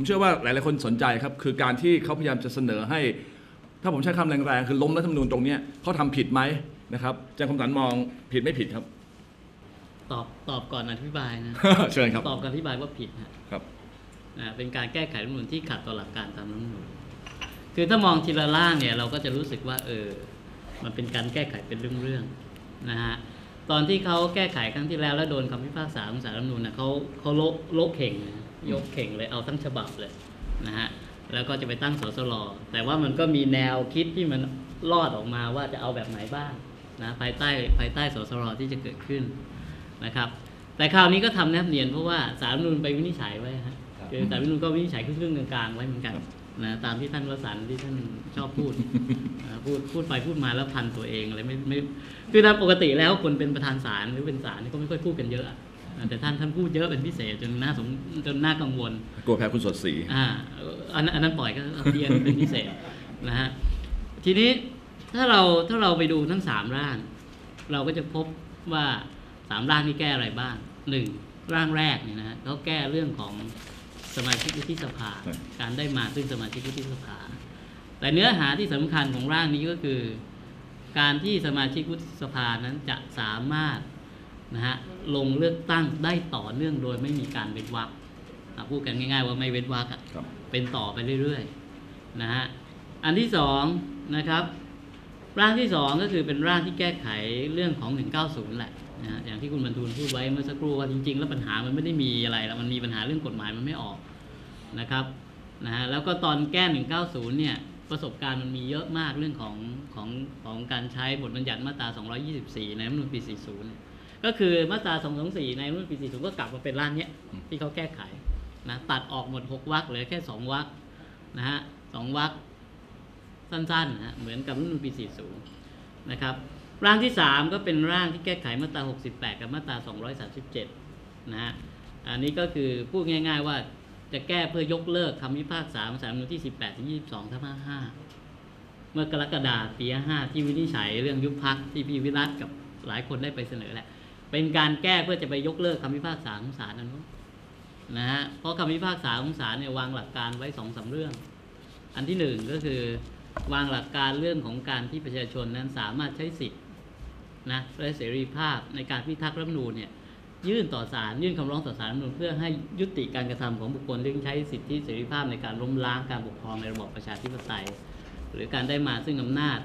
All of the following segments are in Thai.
ผมเชื่อว่าหลาย ๆ คนสนใจครับ คือการที่เขาพยายามจะเสนอให้ ถ้าผมใช้คำแรง ๆ คือล้มรัฐธรรมนูญตรงเนี้ยเขาทำผิดไหมนะครับอาจารย์คมสันมองผิดไม่ผิดครับ ตอบตอบก่อนอธิบายนะ เชิญครับตอบก่อนอธิบายว่าผิดฮะครับอ่าเป็นการแก้ไขรัฐธรรมนูญที่ขัดต่อหลักการตามรัฐธรรมนูญคือถ้ามองทีละล่างเนี่ยเราก็จะรู้สึกว่าเออมันเป็นการแก้ไขเป็นเรื่องๆนะฮะตอนที่เขาแก้ไขครั้งที่แล้วแล้วโดนคำพิพากษาของศาลรัฐธรรมนูญนะเขาเขาโละโละเข่งเลยนะ ยกเข่งเลยเอาทั้งฉบับเลยนะฮะแล้วก็จะไปตั้งสสรแต่ว่ามันก็มีแนวคิดที่มันรอดออกมาว่าจะเอาแบบไหนบ้างนะภายใต้ภายใต้สสรที่จะเกิดขึ้นนะครับ แต่คราวนี้ก็ทำแนบเนียนเพราะว่าสารรัฐธรรมนูญไปวินิจฉัยไว้ฮะครับคือสารรัฐธรรมนูญก็วินิจฉัยครึ่งๆกลางๆไว้เหมือนกันครับนะตามที่ท่านวสันต์ที่ท่านชอบพูดอ่าพูดพูดไปพูดมาแล้วพันตัวเองอะไรไม่ไม่คือตามปกติแล้วคนเป็นประธานศาลหรือเป็นศาลนี่ก็ไม่ค่อยพูดกันเยอะอะอ่า แต่ท่านท่านพูดเยอะเป็นพิเศษจนน่าสมจนน่ากังวลกลัวแพ้คุณสดศรีอ่าอันนั้นอันนั้นปล่อยก็เอาเพียนเป็นพิเศษนะฮะทีนี้ถ้าเราถ้าเราไปดูทั้งสามร่าง เราก็จะพบว่าสามร่างนี้แก้อะไรบ้างหนึ่งร่างแรกเนี่ยนะฮะเขาแก้เรื่องของสมาชิกวุฒิสภา การได้มาซึ่งสมาชิกวุฒิสภา แต่เนื้อหาที่สำคัญของร่างนี้ก็คือ การที่สมาชิกวุฒิสภานั้นจะสามารถ นะฮะลงเลือกตั้งได้ต่อเนื่องโดยไม่มีการเว้นวรรคอะพูดกันง่าย ๆ ว่าไม่เว้นวรรคอะครับเป็นต่อไปเรื่อยๆนะฮะอันที่สองนะครับ ร่างที่สองก็คือเป็นร่างที่แก้ไขเรื่องของ 190 แหละนะฮะอย่างที่คุณบรรทูลพูดไว้เมื่อสักครู่ว่าจริง ๆ แล้วปัญหามันไม่ได้มีอะไรแล้วมันมีปัญหาเรื่องกฎหมายมันไม่ออกนะครับนะฮะแล้วก็ตอนแก้ 190 เนี่ยประสบการณ์มันมีเยอะมากเรื่องของของของการใช้บทบัญญัติมาตรา 224 ในรัฐธรรมนูญปี 40เนี่ย ก็คือมาตรา224ในรัฐธรรมนูญปี40ก็กลับมาเป็นร่างเนี้ยที่เขาแก้ไขนะตัดออกหมด6วรรคเหลือแค่2วรรคนะฮะสองวรรคสั้นๆนะฮะเหมือนกับรัฐธรรมนูญปี40นะครับร่างที่ 3 ก็เป็นร่างที่แก้ไขมาตรา 68 กับมาตรา 237 นะฮะ อันนี้ก็คือพูดง่ายๆว่าจะแก้เพื่อยกเลิกคำพิพากษาของศาลรัฐธรรมนูญที่ 18ถึง22ทับ55 เมื่อกรกฎาคมปี55ที่วินิจฉัยเรื่องยุบพักที่พี่วิรัตกับหลายคนได้ไปเสนอแหละ เป็นการแก้เพื่อจะไปยกเลิกคำพิพากษาของศาลนั้นนะฮะเพราะคำพิพากษาของศาลเนี่ยวางหลักการไว้สองสามเรื่อง อันที่หนึ่งก็คือวางหลักการเรื่องของการที่ประชาชนนั้นสามารถใช้สิทธิ์นะและเสรีภาพในการพิทักษ์รัฐมนูญเนี่ยยื่นต่อศาลยื่นคำร้องต่อศาลรัฐมนูญเพื่อให้ยุติการกระทำของบุคคลที่ใช้สิทธิเสรีภาพในการล้มล้างการปกครองในระบอบประชาธิปไตย หรือการได้มาซึ่งอำนาจ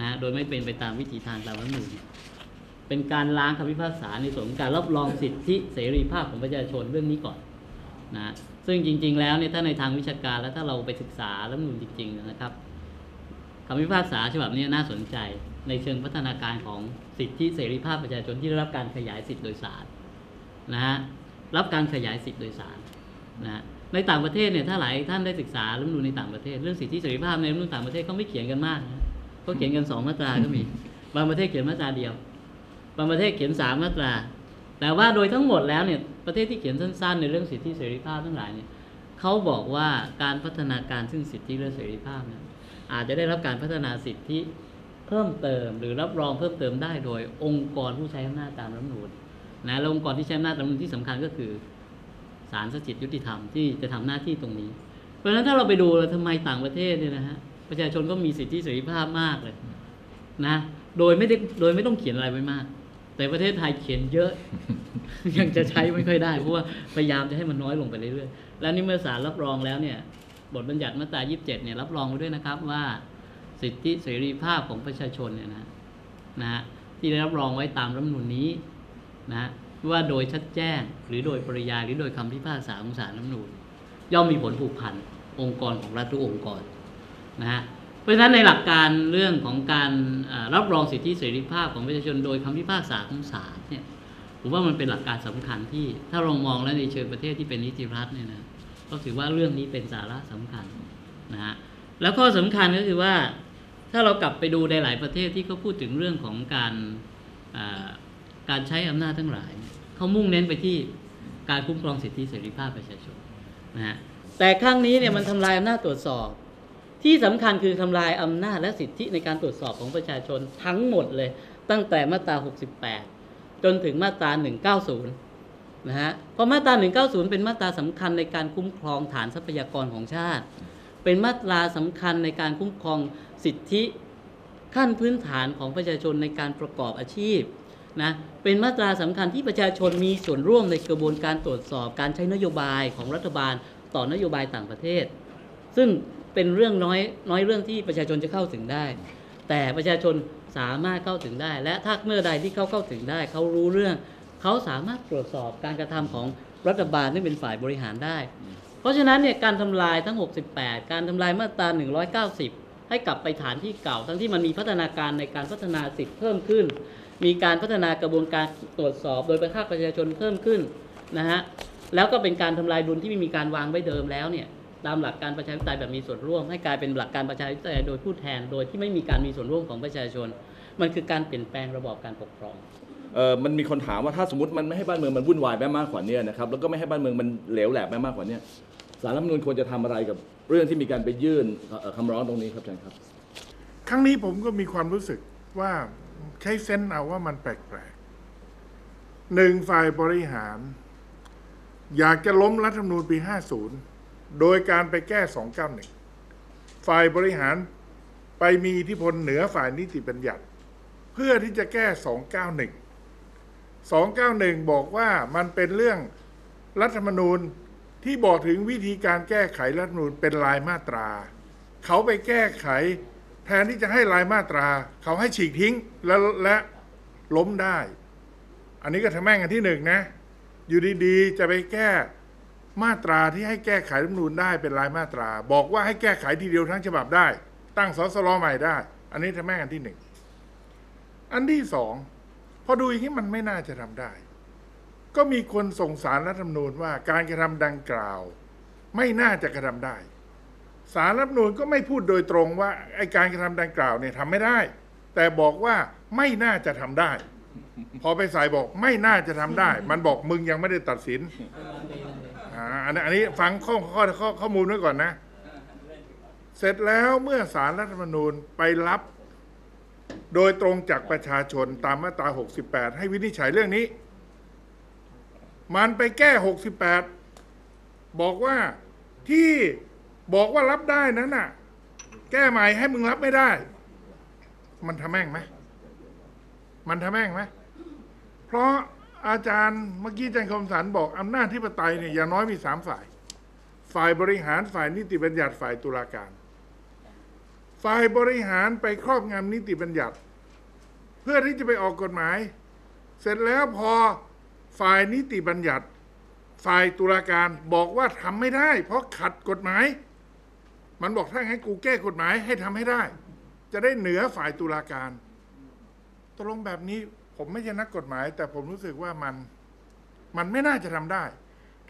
นะโดยไม่เป็นไปตามวิถีทางตามรัฐมนูญ เป็นการล้างคำพิพากษาในส่วนของการรับรองสิทธิเสรีภาพของประชาชนเรื่องนี้ก่อนนะซึ่งจริง ๆ แล้วเนี่ยถ้าในทางวิชาการแล้วถ้าเราไปศึกษารัฐมนูญจริง ๆ นะครับคำพิพากษาฉบับนี้น่าสนใจในเชิงพัฒนาการของสิทธิเสรีภาพประชาชนที่ได้รับการขยายสิทธิโดยศาลนะฮะรับการขยายสิทธิโดยศาลนะฮะในต่างประเทศเนี่ยถ้าหลายท่านได้ศึกษารัฐมนูญในต่างประเทศ เรื่องสิทธิเสรีภาพในรัฐมนูญต่างประเทศเขาไม่เขียนกันมากนะเขาเขียนกันสองมาตราก็มี บางประเทศเขียนมาตราเดียว บางประเทศเขียนสามมาตรา แต่ว่าโดยทั้งหมดแล้วเนี่ยประเทศที่เขียนสั้นๆ ในเรื่องสิทธิเสรีภาพทั้งหลายเนี่ยเขาบอกว่าการพัฒนาการซึ่งสิทธิและเสรีภาพเนี่ยอาจจะได้รับการพัฒนาสิทธิเพิ่มเติม หรือรับรองเพิ่มเติมได้โดยองค์กรผู้ใช้อำนาจตามรัฐธรรมนูญนะแล้วองค์กรที่ใช้อำนาจตามรัฐธรรมนูญที่สำคัญก็คือศาลสถิตยุติธรรมที่จะทำหน้าที่ตรงนี้ เพราะฉะนั้นถ้าเราไปดูแล้วทำไมต่างประเทศเนี่ยนะฮะประชาชนก็มีสิทธิเสรีภาพมากเลยนะโดยไม่ได้โดยไม่ต้องเขียนอะไรไว้มาก แต่ประเทศไทยเขียนเยอะ ยังจะใช้ไม่ค่อยได้ เพราะว่าพยายามจะให้มันน้อยลงไปเรื่อยๆ แล้วนี่เมื่อศาลรับรองแล้วเนี่ย บทบัญญัติมาตรา 27 เนี่ยรับรองไว้ด้วยนะครับว่าสิทธิเสรีภาพของประชาชนเนี่ยนะนะฮะที่ได้รับรองไว้ตามรัฐมนูญนี้นะว่าโดยชัดแจ้งหรือโดยปริยายหรือโดยคำพิพากษาของศาลรัฐมนูญย่อมมีผลผูกพันองค์กรของรัฐทุกองค์กรนะฮะ ราะฉะนั้นในหลักการเรื่องของการรับรองสิทธิเสรีภาพของประชาชนโดยคำพิพากษาของศาลเนี่ยผมว่ามันเป็นหลักการสำคัญที่ถ้าเรามองแล้วในเชิงประเทศที่เป็นนิติรัฐเนี่ยนะก็ถือว่าเรื่องนี้เป็นสาระสำคัญนะฮะแล้วข้อสำคัญก็คือว่าถ้าเรากลับไปดูในหลายประเทศที่เขาพูดถึงเรื่องของการการใช้อำนาจทั้งหลายเนี่ยเขามุ่งเน้นไปที่การคุ้มครองสิทธิเสรีภาพประชาชนนะฮะแต่ครั้งนี้เนี่ยมันทำลายอำนาจตรวจสอบ ที่สำคัญคือทำลายอำนาจและสิทธิในการตรวจสอบของประชาชนทั้งหมดเลย ตั้งแต่มาตรา 68 จนถึงมาตรา 190 นะฮะเพราะมาตรา 190 เป็นมาตราสำคัญในการคุ้มครองฐานทรัพยากรของชาติ เป็นมาตราสำคัญในการคุ้มครองสิทธิขั้นพื้นฐานของประชาชนในการประกอบอาชีพนะเป็นมาตราสำคัญที่ประชาชนมีส่วนร่วมในกระบวนการตรวจสอบการใช้นโยบายของรัฐบาลต่อนโยบายต่างประเทศ ซึ่ง เป็นเรื่องน้อยน้อยเรื่องที่ประชาชนจะเข้าถึงได้ แต่ประชาชนสามารถเข้าถึงได้ และถ้าเมื่อใดที่เขาเข้าถึงได้ เขารู้เรื่อง เขาสามารถตรวจสอบการกระทำของรัฐบาลที่เป็นฝ่ายบริหารได้ เพราะฉะนั้นเนี่ยการทำลายทั้ง 68 การทำลายมาตรา 190 ให้กลับไปฐานที่เก่า ทั้งที่มันมีพัฒนาการในการพัฒนาสิทธิ์เพิ่มขึ้น มีการพัฒนากระบวนการตรวจสอบ โดยประภาคประชาชนเพิ่มขึ้นนะฮะแล้วก็เป็นการทำลายดุลที่ไม่มีการวางไว้เดิมแล้วเนี่ย ตามหลักการประชาธิปไตยแบบมีส่วนร่วม ให้กลายเป็นหลักการประชาธิปไตยโดยผู้แทน โดยที่ไม่มีการมีส่วนร่วมของประชาชน มันคือการเปลี่ยนแปลงระบอบการปกครองเออมันมีคนถามว่าถ้าสมมติมันไม่ให้บ้านเมืองมันวุ่นวายแม้มากกว่านี้นะครับแล้วก็ไม่ให้บ้านเมืองมันเหลวแหลกแม้มากกว่านี้สารรัฐธรรมนูญควรจะทำอะไรกับเรื่องที่มีการไปยื่นเอ่อคำร้องตรงนี้ครับอาจารย์ครับ ครั้งนี้ผมก็มีความรู้สึกว่าใช้เซนส์เอาว่ามันแปลกๆหนึ่งฝ่ายบริหาร อยากจะล้มรัฐธรรมนูญปี 50 โดยการไปแก้ 291 ฝ่ายบริหารไปมีอิทธิพลเหนือฝ่ายนิติบัญญัติ เพื่อที่จะแก้ 291 291 บอกว่ามันเป็นเรื่องรัฐธรรมนูญที่บอกถึงวิธีการแก้ไขรัฐธรรมนูญเป็นรายมาตรา เขาไปแก้ไข แทนที่จะให้รายมาตรา เขาให้ฉีกทิ้งและและล้มได้ อันนี้ก็ทำแม่งอันที่หนึ่งนะ อยู่ดีๆ จะไปแก้ มาตราที่ให้แก้ไขรัฐมนูญได้เป็นรายมาตรา บอกว่าให้แก้ไขทีเดียวทั้งฉบับได้ ตั้งสสรใหม่ได้ อันนี้ทำแม่งอันที่หนึ่งอันที่สองพอดูอย่างนี้มันไม่น่าจะทำได้ ก็มีคนส่งสารรัฐธรรมนูญว่าการกระทำดังกล่าว ไม่น่าจะกระทำได้สารรัฐธรรมนูญก็ไม่พูดโดยตรงว่าไอการกระทำดังกล่าวเนี่ยทำไม่ได้ แต่บอกว่าไม่น่าจะทำได้ พอไปใส่บอกไม่น่าจะทำได้ มันบอกมึงยังไม่ได้ตัดสิน อ่าอันนี้อันนี้ฟังข้อข้อข้อข้อมูลไว้ก่อนนะ เสร็จแล้วเมื่อสารรัฐธรรมนูญไปรับ โดยตรงจากประชาชนตามมาตรา 68 ให้วินิจฉัยเรื่องนี้ มันไปแก้ 68 บอกว่าที่บอกว่ารับได้นั้นน่ะ แก้ใหม่ให้มึงรับไม่ได้ มันทำแม่งไหมมันทำแม่งไหมเพราะ อาจารย์เมื่อกี้อาจารย์คมสันบอกอำนาจที่ปไตยเนี่ยอย่างน้อยมีสามฝ่าย ฝ่ายบริหารฝ่ายนิติบัญญัติฝ่ายตุลาการ ฝ่ายบริหารไปครอบงำนิติบัญญัติ เพื่อที่จะไปออกกฎหมาย เสร็จแล้วพอฝ่ายนิติบัญญัติ ฝ่ายตุลาการบอกว่าทำไม่ได้ เพราะขัดกฎหมาย มันบอกถ้างั้นกูแก้กฎหมายให้ทำให้ได้ จะได้เหนือฝ่ายตุลาการตกลงแบบนี้ ผมไม่ใช่นักกฎหมาย แต่ผมรู้สึกว่ามันมันไม่น่าจะทำได้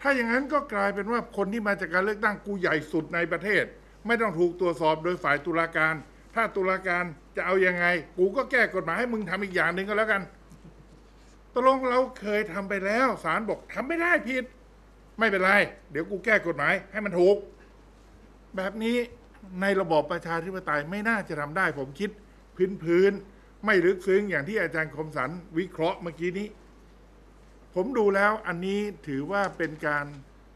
ถ้าอย่างนั้นก็กลายเป็นว่าคนที่มาจากการเลือกตั้งกูใหญ่สุดในประเทศ ไม่ต้องถูกตรวจสอบโดยฝ่ายตุลาการ ถ้าตุลาการจะเอายังไง กูก็แก้กฎหมายให้มึงทำอีกอย่างหนึ่งก็แล้วกันตกลงเราเคยทำไปแล้วศาลบอกทำไม่ได้ผิด ไม่เป็นไร เดี๋ยวกูแก้กฎหมายให้มันถูก แบบนี้ในระบอบประชาธิปไตยไม่น่าจะทำได้ ผมคิดพื้นพื้น ไม่ลึกซึ้งอย่างที่อาจารย์คมสันวิเคราะห์เมื่อกี้นี้ ผมดูแล้วอันนี้ถือว่าเป็นการ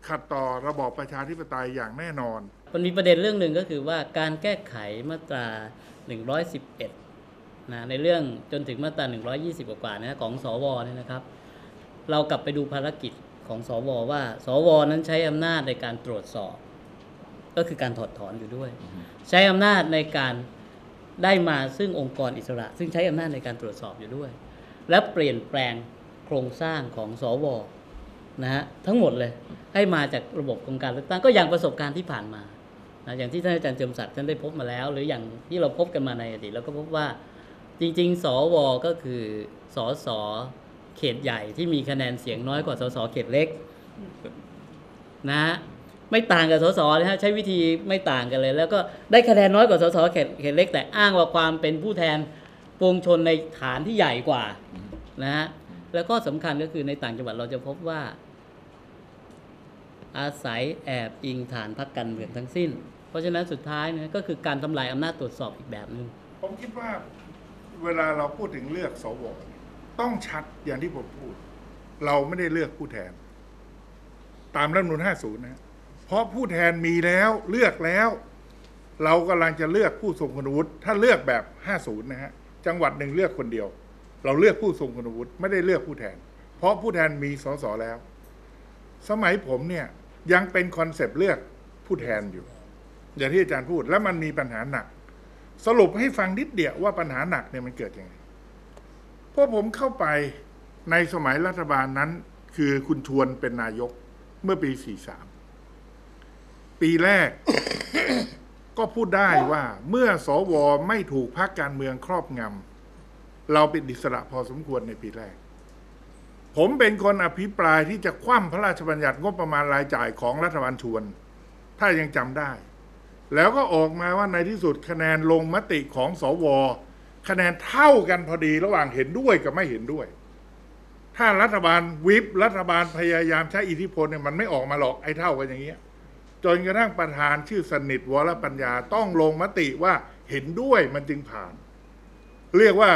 ขัดต่อระบอบประชาธิปไตยอย่างแน่นอน มันมีประเด็นเรื่องหนึ่งก็คือว่าการแก้ไขมาตรา 111 นะในเรื่องจนถึงมาตรา 120 กว่าๆนะของสวเนี่ยนะครับ เรากลับไปดูภารกิจของสวว่า สวนั้นใช้อำนาจในการตรวจสอบ ก็คือการถอดถอนอยู่ด้วย ใช้อำนาจในการ ได้มาซึ่งองค์กรอิสระ ซึ่งใช้อำนาจในการตรวจสอบอยู่ด้วย และเปลี่ยนแปลงโครงสร้างของสวนะฮะทั้งหมดเลยให้มาจากระบบของการเลือกตั้งก็อย่างประสบการณ์ที่ผ่านมานะอย่างที่ท่านอาจารย์เจิมศักดิ์ท่านได้พบมาแล้ว หรืออย่างที่เราพบกันมาในอดีตเราก็พบว่าจริง ๆ สวก็คือสสเขตใหญ่ที่มีคะแนนเสียงน้อยกว่าสสเขตเล็กนะฮะ ไม่ต่างกับสสนะฮะใช้วิธีไม่ต่างกันเลย แล้วก็ได้คะแนนน้อยกว่าสสเขตเขตเล็กแต่อ้างว่าความเป็นผู้แทนปวงชนในฐานที่ใหญ่กว่านะฮะแล้วก็สำคัญก็คือในต่างจังหวัดเราจะพบว่า อาศัยแอบอิงฐานพรรคการเมืองทั้งสิ้น เพราะฉะนั้นสุดท้ายเนี่ยก็คือการทำลายอำนาจตรวจสอบอีกแบบหนึง่งผมคิดว่าเวลาเราพูดถึงเลือกสวต้องชัดอย่างที่ผมพูด เราไม่ได้เลือกผู้แทน ตามรัฐมนูล50 นะ เพราะผู้แทนมีแล้วเลือกแล้ว เรากำลังจะเลือกผู้ทรงคุณวุฒิถ้าเลือกแบบ 50 นะฮะจังหวัดหนึ่งเลือกคนเดียว เราเลือกผู้ทรงคุณวุฒิไม่ได้เลือกผู้แทน เพราะผู้แทนมีสสแล้ว สมัยผมเนี่ยยังเป็นคอนเซปต์เลือกผู้แทนอยู่ อย่างที่อาจารย์พูดแล้วมันมีปัญหาหนัก สรุปให้ฟังนิดเดียวว่าปัญหาหนักเนี่ยมันเกิดยังไงเพราะผมเข้าไปในสมัยรัฐบาลนั้น คือคุณชวนเป็นนายกเมื่อปี 43 ปีแรก ก็พูดได้ว่าเมื่อสวไม่ถูกพรรคการเมืองครอบงำเราเป็นอิสระพอสมควรในปีแรก ผมเป็นคนอภิปรายที่จะคว่ำพระราชบัญญัติงบประมาณรายจ่ายของรัฐบาลชวน ถ้ายังจำได้ แล้วก็ออกมาว่าในที่สุดคะแนนลงมติของสวคะแนนเท่ากันพอดีระหว่างเห็นด้วยกับไม่เห็นด้วย ถ้ารัฐบาลวิปรัฐบาลพยายามใช้อิทธิพลเนี่ยมันไม่ออกมาหรอกไอ้เท่ากันอย่างเงี้ย จนกระทั่งประธานชื่อสนิทวรปัญญาต้องลงมติว่าเห็นด้วยมันจึงผ่าน เรียกว่า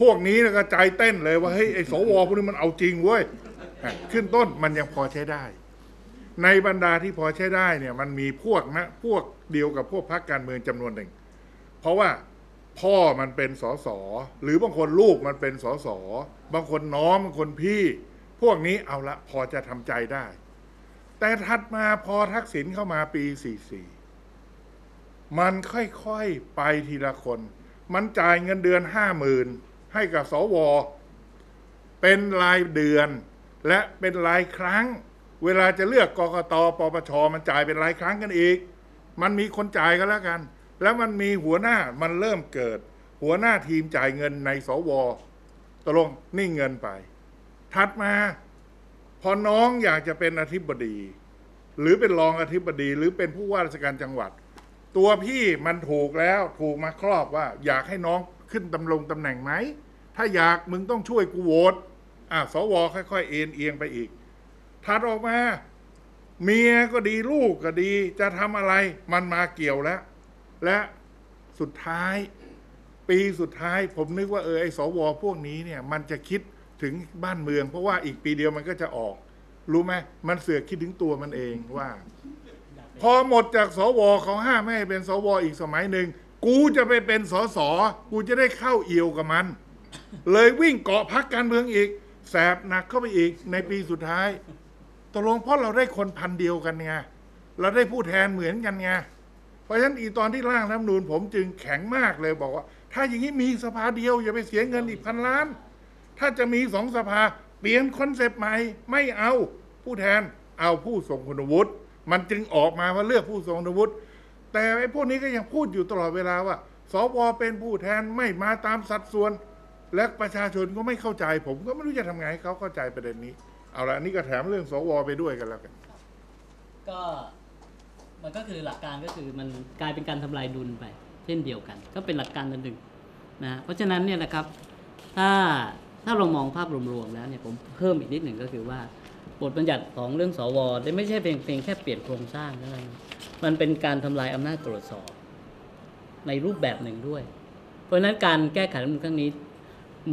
พวกนี้ก็ใจเต้นเลยว่าเฮ้ยไอ้สวพวกนี้มันเอาจริงเว้ยขึ้นต้นมันยังพอใช้ได้ ในบรรดาที่พอใช้ได้เนี่ยมันมีพวกนะพวกเดียวกับพวกพรรคการเมืองจำนวนหนึ่ง เพราะว่าพ่อมันเป็นสสหรือบางคนลูกมันเป็นสสบางคนน้องบางคนพี่ พวกนี้เอาละพอจะทำใจได้ แต่ถัดมาพอทักษิณเข้ามาปี 44 มันค่อยๆไปทีละคน มันจ่ายเงินเดือนห้าหมื่นให้กับสว เป็นรายเดือน และเป็นรายครั้ง เวลาจะเลือกกกตปปช มันจ่ายเป็นรายครั้งกันอีก มันมีคนจ่ายกันแล้วกัน แล้วมันมีหัวหน้ามันเริ่มเกิด หัวหน้าทีมจ่ายเงินในสวตกลงนิ่เงินไป ถัดมา พอน้องอยากจะเป็นอธิบดี หรือเป็นรองอธิบดี หรือเป็นผู้ว่าราชการจังหวัด ตัวพี่มันถูกแล้วถูกมาครอบว่า อยากให้น้องขึ้นตำลงตำแหน่งไหม ถ้าอยากมึงต้องช่วยกูโหวตอะสวค่อยๆเอ็นเอียงไปอีกถัดออกมา เมียก็ดีลูกก็ดี จะทำอะไรมันมาเกี่ยวแล้ว และสุดท้าย ปีสุดท้าย ผมนึกว่าเออไอสวพวกนี้เนี่ย มันจะคิด ถึงบ้านเมือง เพราะว่าอีกปีเดียวมันก็จะออก รู้ไหมมันเสือกคิดถึงตัวมันเองว่า พอหมดจากสวเขาห้ามไม่ให้เป็นสวอีกสมัยหนึ่งกูจะไปเป็นสสกูจะได้เข้าเอี่ยวกับมัน เลยวิ่งเกาะพักการเมืองอีก แสบหนักเข้าไปอีกในปีสุดท้ายตกลงเพราะเราได้คนพันเดียวกันไงเราได้ผู้แทนเหมือนกันไงเพราะฉะนั้นอีตอนที่ร่างรัฐธรรมนูญผมจึงแข็งมากเลยบอกว่า ถ้าอย่างนี้มีสภาเดียวอย่าไปเสียเงินอีกพันล้าน ถ้าจะมีสองสภา เปลี่ยนคอนเซปต์ใหม่ ไม่เอาผู้แทนเอาผู้ทรงคุณวุฒิมันจึงออกมาว่าเลือกผู้ทรงคุณวุฒิแต่ไอ้พวกนี้ก็ยังพูดอยู่ตลอดเวลาว่าสวเป็นผู้แทนไม่มาตามสัดส่วน และประชาชนก็ไม่เข้าใจ ผมก็ไม่รู้จะทำไงให้เขาเข้าใจประเด็นนี้ เอาละอันนี่ก็แถมเรื่องสวไปด้วยกันแล้วกัน ก็มันก็คือหลักการก็คือมันกลายเป็นการทำลายดุลไป เช่นเดียวกัน ก็เป็นหลักการอันหนึ่งนะเพราะฉะนั้นเนี่ยนะครับถ้า ถ้าเรามองภาพรวมๆแล้วเนี่ยผมเพิ่มอีกนิดหนึ่งก็คือว่าบทบัญญัติของเรื่องสวได้ไม่ใช่เพียงเพียงแค่เปลี่ยนโครงสร้างเท่านั้นมันเป็นการทำลายอำนาจตรวจสอบ ในรูปแบบหนึ่งด้วย เพราะฉะนั้นการแก้ไขรัฐมนครั้งนี้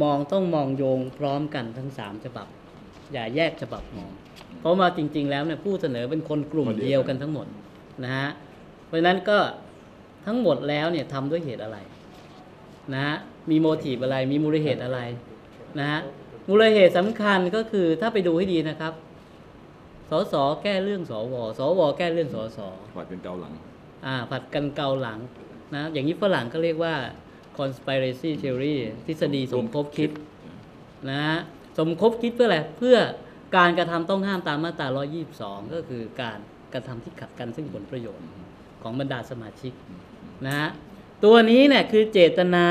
มองต้องมองโยงพร้อมกันทั้งสามฉบับ อย่าแยกฉบับมอง เพราะว่าจริง ๆ แล้วเนี่ยผู้เสนอเป็นคนกลุ่มเดียวกันทั้งหมดนะฮะเพราะฉะนั้นก็ทั้งหมดแล้วเนี่ยทำด้วยเหตุอะไรนะฮะมีโมทีฟอะไรมีมูลเหตุอะไร นะฮะมูลเหตุสำคัญก็คือถ้าไปดูให้ดีนะครับ สสแก้เรื่องสวสวแก้เรื่องสสผลัดเป็นเกาหลัง อ่าผัดกันเกาหลังนะอย่างนี้ฝรั่งก็เรียกว่า conspiracy theory ทฤษฎีสมคบคิดนะฮะสมคบคิดเพื่ออะไรเพื่อการกระทำต้องห้ามตามมาตรา 122 ก็คือการกระทำที่ขัดกันซึ่งผลประโยชน์ของบรรดาสมาชิกนะฮะตัวนี้เนี่ยคือเจตนา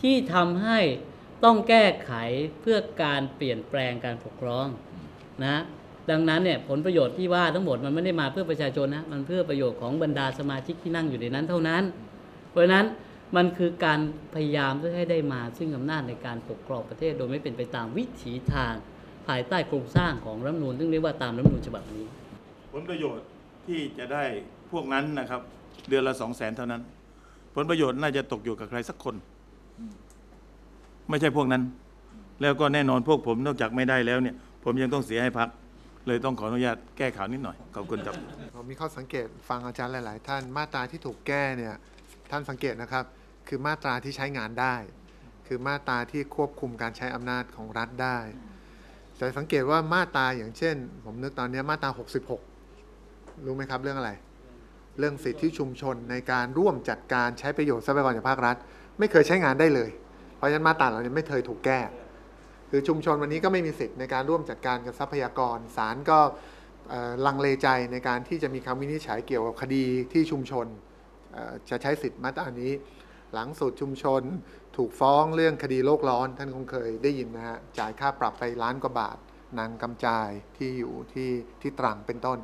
ที่ทำให้ ต้องแก้ไขเพื่อการเปลี่ยนแปลงการปกครองนะดังนั้นเนี่ยผลประโยชน์ที่ว่าทั้งหมดมันไม่ได้มาเพื่อประชาชนนะมันเพื่อประโยชน์ของบรรดาสมาชิกที่นั่งอยู่ในนั้นเท่านั้น เพราะฉะนั้นมันคือการพยายามเพื่อให้ได้มาซึ่งอำนาจในการปกครองประเทศ โดยไม่เป็นไปตามวิถีทางภายใต้โครงสร้างของรัฐมนูญซึ่งเรียกว่าตามรัฐมนูญฉบับนี้ ผลประโยชน์ที่จะได้พวกนั้นนะครับ เดือนละสองแสนเท่านั้น ผลประโยชน์น่าจะตกอยู่กับใครสักคน ไม่ใช่พวกนั้น แล้วก็แน่นอนพวกผมนอกจากไม่ได้แล้วเนี่ย ผมยังต้องเสียให้พัก เลยต้องขออนุญาตแก้ข่าวนิดหน่อย ขอบคุณครับผมมีข้อสังเกตฟังอาจารย์หลาย ๆ ท่านมาตราที่ถูกแก้เนี่ยท่านสังเกตนะครับ คือมาตราที่ใช้งานได้ คือมาตราที่ควบคุมการใช้อำนาจของรัฐได้แต่สังเกตว่ามาตราอย่างเช่น ผมนึกตอนนี้มาตรา 66 รู้ไหมครับเรื่องอะไร เรื่องสิทธิชุมชนในการร่วมจัดการใช้ประโยชน์ทรัพยากรจากภาครัฐ ไม่เคยใช้งานได้เลย ราะฉะนั้นมาตราเหล่านี้ไม่เคยถูกแก้ คือชุมชนวันนี้ก็ไม่มีสิทธิ์ในการร่วมจัดการกับทรัพยากรศาลก็ลังเลใจในการที่จะมีคำวินิจฉัยเกี่ยวกับคดีที่ชุมชนจะใช้สิทธิ์มาตรานี้ หลังสุดชุมชนถูกฟ้องเรื่องคดีโลกร้อน ท่านคงเคยได้ยินนะฮะจ่ายค่าปรับไปล้านกว่าบาท นางกำจายที่อยู่ที่ที่ตรังเป็นต้น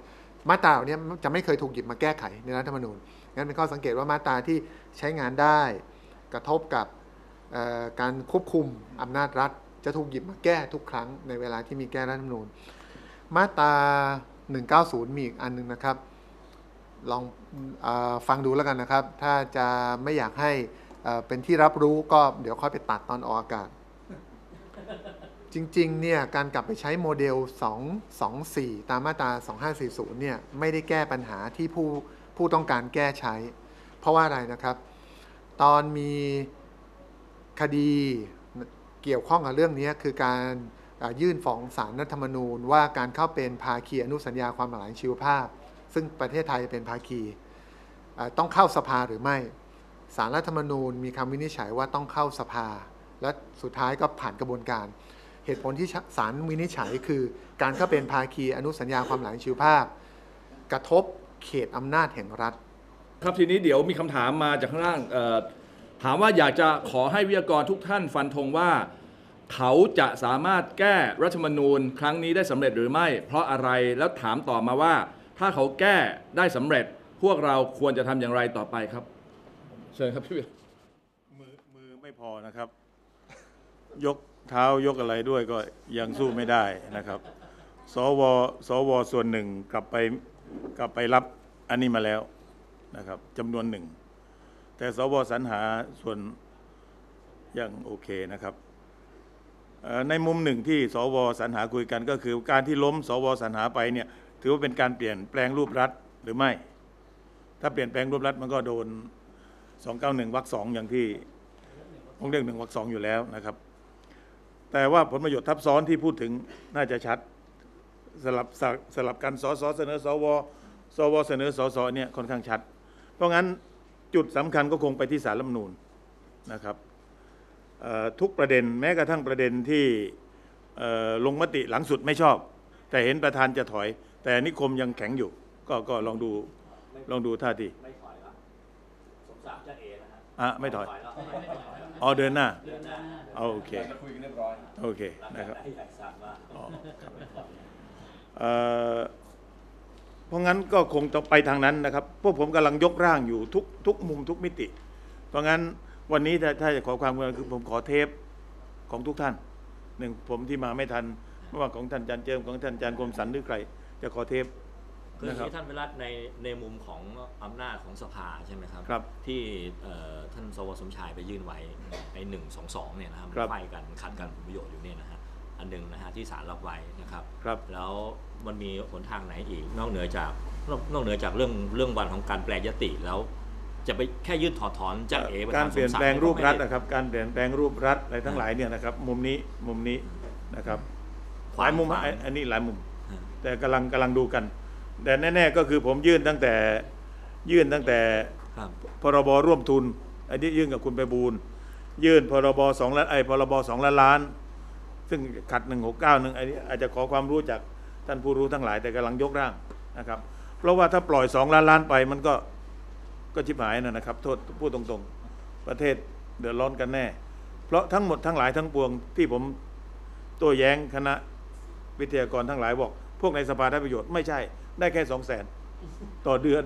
มาตราเนี้จะไม่เคยถูกหยิบมาแก้ไขในรัฐธรรมนูญงั้นเป็นข้อสังเกตว่ามาตราที่ใช้งานได้ กระทบกับ การควบคุมอำนาจรัฐ จะถูกหยิบมาแก้ทุกครั้งในเวลาที่มีแก้รัฐธรรมนูญ มาตรา 190 มีอีกอันหนึงนะครับ ลองอฟังดูแล้วกันนะครับ ถ้าจะไม่อยากให้เอ่อเป็นที่รับรู้ก็เดี๋ยวค่อยไปตัดตอนออกอากาศ จริงๆเนี่ยการกลับไปใช้โมเดล 224 ตามมาตรา 2540 เนี่ยไม่ได้แก้ปัญหาที่ผู้ผู้ต้องการแก้ใช้ เพราะว่าอะไรนะครับ ตอนมี คดีเกี่ยวข้องกับเรื่องนี้คือการยื่นฟ้องศาลรัฐธรรมนูญ ว่าการเข้าเป็นภาคีอนุสัญญาความหมายชีวภาพ ซึ่งประเทศไทยเป็นภาคีต้องเข้าสภาหรือไม่สารรัฐธรรมนูญมีคำวินิจฉัยว่าต้องเข้าสภา และสุดท้ายก็ผ่านกระบวนการ เหตุผลที่ศาลวินิจฉัยคือ การเข้าเป็นภาคีอนุสัญญาความหมายชีวภาพ กระทบเขตอำนาจแห่งรัฐ ครับทีนี้เดี๋ยวมีคำถามมาจากข้างล่าง ถามว่าอยากจะขอให้วิทยากรทุกท่านฟันธงว่า เขาจะสามารถแก้รัฐธรรมนูญครั้งนี้ได้สำเร็จหรือไม่ เพราะอะไรแล้วถามต่อมาว่า ถ้าเขาแก้ได้สำเร็จ พวกเราควรจะทำอย่างไรต่อไปครับ เชิญครับพี่เวียมือมือไม่พอนะครับ ยกเท้ายกอะไรด้วยก็ยังสู้ไม่ได้นะครับ สวสวส่วนหนึ่งกลับไปกลับไปรับอันนี้มาแล้วนะครับจำนวนหนึ่ง แต่สวสรรหาส่วนยังโอเคนะครับ ในมุมหนึ่งที่สวสรรหาคุยกันก็คือ การที่ล้ม สวสรรหาไปเนี่ยถือว่าเป็นการเปลี่ยนแปลงรูปรัฐหรือไม่ ถ้าเปลี่ยนแปลงรูปรัฐมันก็โดน 291วรรคสองอย่างที่องเรื่องหนึ่งวรรคสองอยู่แล้วนะครับ แต่ว่าผลประโยชน์ทับซ้อนที่พูดถึงน่าจะชัดสลับสลับสลับกันสสเสนอสวสวเสนอสสเนี่ยค่อนข้างชัด เพราะงั้น จุดสำคัญก็คงไปที่สารรัฐธรรมนูญนะครับเอ่อทุกประเด็นแม้กระทั่งประเด็นที่เอ่อลงมติหลังสุดไม่ชอบ แต่เห็นประธานจะถอย แต่นิคมยังแข็งอยู่ ก็ก็ลองดูลองดูท่าทีไม่ถอยแล้วสมศักดิ์จะเอนะฮะอะไม่ถอยแล้วอ๋อเดินหน้าเดินหน้าเอาโอเคคุยกันเรียบร้อยโอเคนะครับให้ใหญ่ทราบว่าอ๋อครับ เอ่อเพราะงั้นก็คงต้องไปทางนั้นนะครับ พวกผมกำลังยกร่างอยู่ทุกทุกมุมทุกมิติ เพราะงั้นวันนี้ถ้าถ้าจะขอความกรุณาคือผมขอเทปของทุกท่านหนึ่งผมที่มาไม่ทันไม่ว่าของท่านอาจารย์เจิมของท่านอาจารย์กรมสรรหรือใคร จะขอเทปคืออย่างนะครับนี้ท่านวิรัตในในมุมของอำนาจของสภาใช่ไหมครับครับที่เอ่อท่านสวสมชายไปยื่นไว้ไอ้หนึ่งสองสองเนี่ยนะครับครับไฟกันขัดกันผลประโยชน์อยู่เนี่ยนะฮะ อันหนึ่งนะฮะที่ศาลรับไว้นะครับครับ แล้วมันมีหนทางไหนอีกนอกเหนือจากนอกนอกเหนือจากเรื่องเรื่องวันของการแปลยติแล้ว จะไปแค่ยื่นถอดถอนจากเอประธการนเปลี่ยนสมศักแปลงดิ์รูปรัฐก็ไม่ได้นะครับ การเปลี่ยนแปลงรูปรัฐอะไรทั้งหลายเนี่ยนะครับ มุมนี้มุมนี้นะครับขหวาลางยมุมขวางอันอันนี้หลายมุมฮะแต่กำลังกำลังดูกัน แต่แน่ ๆ ก็คือผมยื่นตั้งแต่ยื่นตั้งแต่ครับพรบร่วมทุน อันนี้ยื่นกับคุณไปบูลย์ยื่นพรบสองล้านไอพรบสองล้านล้าน ซึ่งขัดหนึ่งหกเก้าหนึ่งอันนี้อาจจะขอความรู้จากท่านผู้รู้ทั้งหลายแต่กำลังยกร่างนะครับ เพราะว่าถ้าปล่อยสองล้านล้านไปมันก็ก็ชิบหายนะนะครับ โทษพูดตรงๆ ประเทศเดือดร้อนกันแน่ เพราะทั้งหมดทั้งหลายทั้งปวงที่ผมโต้แย้งคณะวิทยากรทั้งหลายบอก พวกในสภาได้ประโยชน์ไม่ใช่ ได้แค่สองแสนต่อเดือน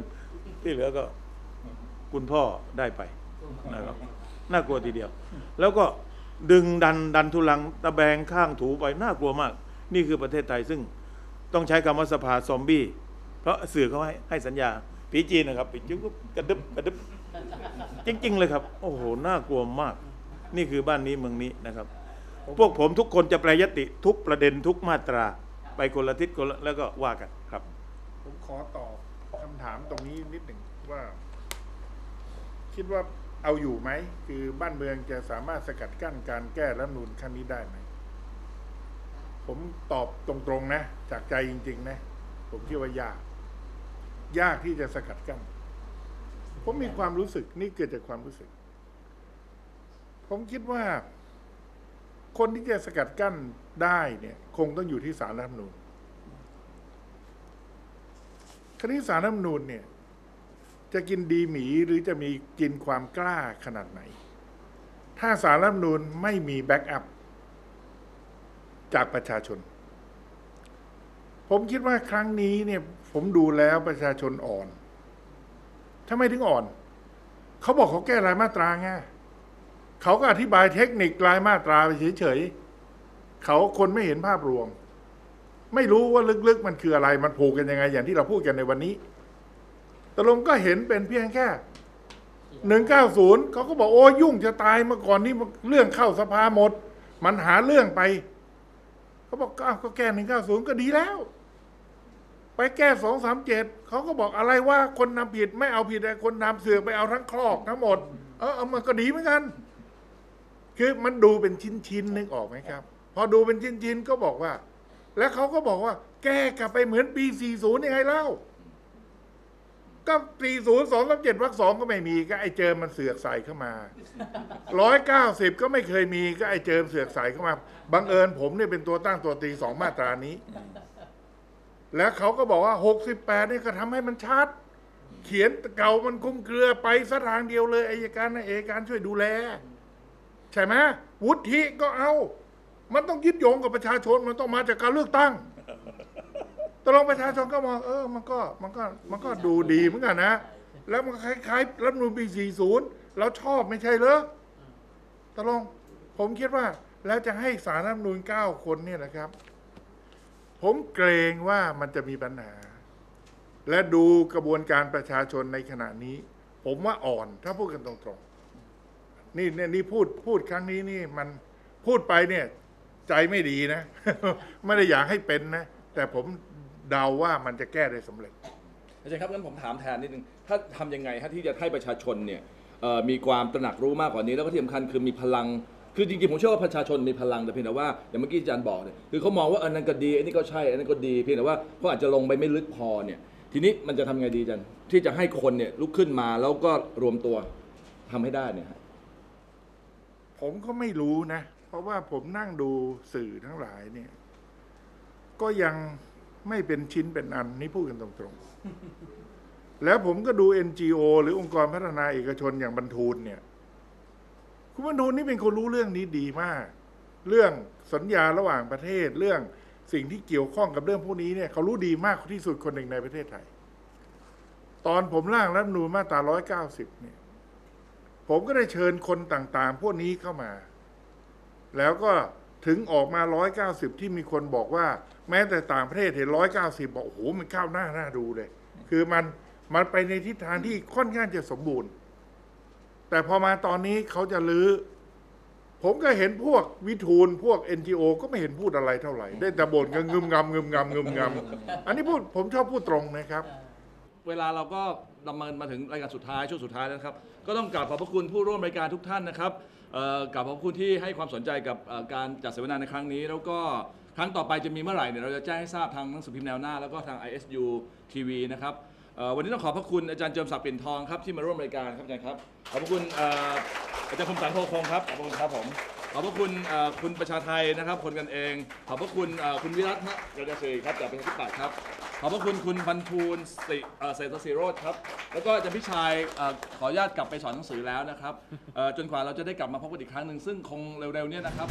ที่เหลือก็คุณพ่อได้ไปนะครับน่ากลัวทีเดียว แล้วก็ ดึงดันดันทุลังตะแบงข้างถูไปน่ากลัวมาก นี่คือประเทศไทยซึ่งต้องใช้คำว่าสภาซอมบี้ เพราะสื่อเขาให้ให้สัญญาผีจีนนะครับผีจุ๊บกระดึบกระดึบจริง ๆ เลยครับ โอ้โหน่ากลัวมาก นี่คือบ้านนี้เมืองนี้นะครับ พวกผมทุกคนจะแปรยติทุกประเด็นทุกมาตรา ไปคนละทิศคนละแล้วก็ว่ากันครับ ผมขอตอบคำถามตรงนี้นิดหนึ่งว่า คิดว่า เอาอยู่ไหม คือบ้านเมืองจะสามารถสกัดกั้นการแก้รัฐมนูนครั้งนี้ได้ไหม ผมตอบตรงๆนะ จากใจจริง ๆ นะ ผมคิดว่ายาก ยากที่จะสกัดกั้น ผมมีความรู้สึกนี่เกิดจากความรู้สึก ผมคิดว่า คนที่จะสกัดกั้นได้เนี่ย คงต้องอยู่ที่ศาลรัฐมนูญคณิตสารรัฐมนูญเนี่ย จะกินดีหมีหรือจะมีกินความกล้าขนาดไหน ถ้าสารรัฐมนูญไม่มีแบ็กอัพจากประชาชน ผมคิดว่าครั้งนี้เนี่ย ผมดูแล้วประชาชนอ่อนทำไมถึงอ่อน เขาบอกเขาแก้รายมาตราไงเขาก็อธิบายเทคนิครายมาตราไปเฉยๆเขาคนไม่เห็นภาพรวม ไม่รู้ว่าลึกๆมันคืออะไรมันผูกกันยังไง อย่างที่เราพูดกันในวันนี้ ตกลงก็เห็นเป็นเพียงแค่หนึ่งเก้าศูนย์เขาก็บอกโอ้ยุ่งจะตายเมื่อก่อนนี่เรื่องเข้าสภาหมด มันหาเรื่องไป เขาบอกอ้าวก็แก้หนึ่งเก้าศูนย์ก็ดีแล้ว ไปแก้สองสามเจ็ดเขาก็บอกอะไรว่าคนนำผิดไม่เอาผิดแต่คนนำเสือกไปเอาทั้งครอกทั้งหมด เออเอามันก็ดีเหมือนกัน คือมันดูเป็นชิ้นๆนึกออกไหมครับ พอดูเป็นชิ้นๆก็บอกว่า แล้วเขาก็บอกว่า แก้กลับไปเหมือนปี40ยังไงเล่า ก็40 2 3 7วรรคสองก็ไม่มีก็ไอ้เจิมมันเสือกใส่เข้ามา190ก็ไม่เคยมีก็ไอ้เจิมเสือกใส่เข้ามาบังเอิญผมเนี่ยเป็นตัวตั้งตัวตีสองมาตรานี้ แล้วเขาก็บอกว่า68นี่ก็ทำให้มันชัด เขียนเก่ามันคุ้มเกลือไปสทางเดียวเลยอายการนะเอกการช่วยดูแล ใช่ไหมวุฒิก็เอา มันต้องยึดโยงกับประชาชนมันต้องมาจากการเลือกตั้ง ตกลงประชาชนก็มองเออมันก็มันก็มันก็ดูดีเหมือนกันนะ แล้วมันคล้ายๆรัฐธรรมนูลปี 40 เราชอบไม่ใช่เหรอตกลงผมคิดว่าแล้วจะให้สารรัฐธรรมนูล9คนเนี่ยนะครับ ผมเกรงว่ามันจะมีปัญหา และดูกระบวนการประชาชนในขณะนี้ ผมว่าอ่อนถ้าพูดกันตรงๆ นี่เนี่ยนี่พูดพูดครั้งนี้นี่มันพูดไปเนี่ย ใจไม่ดีนะ ไม่ได้อยากให้เป็นนะ แต่ผม เดาว่ามันจะแก้ได้สำเร็จ อาจารย์ครับงั้นผมถามแทนนิดนึงถ้าทำยังไงฮะที่จะให้ประชาชนเนี่ยเอ่อมีความตระหนักรู้มากกว่านี้แล้วก็ที่สำคัญคือมีพลัง คือจริงๆผมเชื่อว่าประชาชนมีพลังแต่เพียงแต่ว่าอย่างเมื่อกี้อาจารย์บอกเนี่ยคือเขามองว่าอันนั้นก็ดีอันนี้ก็ใช่อันนั้นก็ดีเพียงแต่ว่าเขาอาจจะลงไปไม่ลึกพอเนี่ยทีนี้มันจะทำไงดีอาจารย์ที่จะให้คนเนี่ยลุกขึ้นมาแล้วก็รวมตัวทำให้ได้เนี่ยฮะ ผมก็ไม่รู้นะ เพราะว่าผมนั่งดูสื่อทั้งหลายเนี่ย ก็ยัง ไม่เป็นชิ้นเป็นอันนี่พูดกันตรงๆ แล้วผมก็ดู NGO หรือองค์กรพัฒนาเอกชนอย่างบรรทูลเนี่ย คุณบรรทูลนี่เป็นคนรู้เรื่องนี้ดีมาก เรื่องสัญญาระหว่างประเทศ เรื่องสิ่งที่เกี่ยวข้องกับเรื่องพวกนี้เนี่ยเขารู้ดีมากที่สุดคนหนึ่งในประเทศไทย ตอนผมร่างรัฐมนูญมาตรา190เนี่ย ผมก็ได้เชิญคนต่างๆ พวกนี้เข้ามา แล้วก็ ถึงออกมา 190 ที่มีคนบอกว่า แม้แต่ต่างประเทศเห็น 190 บอกโอ้โหมันก้าวหน้าน่าดูเลย คือมันมันไปในทิศทางที่ค่อนข้างจะสมบูรณ์ แต่พอมาตอนนี้เขาจะลื้อ ผมก็เห็นพวกวิทูลพวก NGO ก็ไม่เห็นพูดอะไรเท่าไหร่ ได้แต่บ่นกันงึมงำงึมงำงึมงำอันนี้พูดผมชอบพูดตรงนะครับ เวลาเราก็ดำเนินมาถึงรายการสุดท้ายช่วงสุดท้ายแล้วนะครับก็ต้องกราบขอบพระคุณผู้ร่วมรายการทุกท่านนะครับเอ่อกราบขอบพระคุณที่ให้ความสนใจกับเอ่อการจัดเสวนาในครั้งนี้ แล้วก็ครั้งต่อไปจะมีเมื่อไหร่เนี่ยเราจะแจ้งให้ทราบทางหนังสือพิมพ์แนวหน้า แล้วก็ทาง ISU TV นะครับเอ่อวันนี้ต้องขอบพระคุณอาจารย์เจิมศักดิ์ปิ่นทองครับที่มาร่วมรายการครับอาจารย์ครับขอบพระคุณเอ่ออาจารย์คมสันโพคงครับขอบพระคุณครับผมขอบพระคุณเอ่อคุณประชาไทยนะครับคนกันเอง ขอบพระคุณเอ่อคุณวิรัตน์นะเดชศรีครับจากเป็นที่ปัตย์ครับ ขอบพระคุณคุณบรรทูลสิเอ่อเศรษฐศิโรธครับ แล้วก็อาจารย์พิชัยเอ่อขออนุญาตกลับไปสอนหนังสือแล้วนะครับเอ่อจนกว่าเราจะได้กลับมาพบกันอีกครั้งหนึ่งซึ่งคงเร็วๆเนี้นะครับ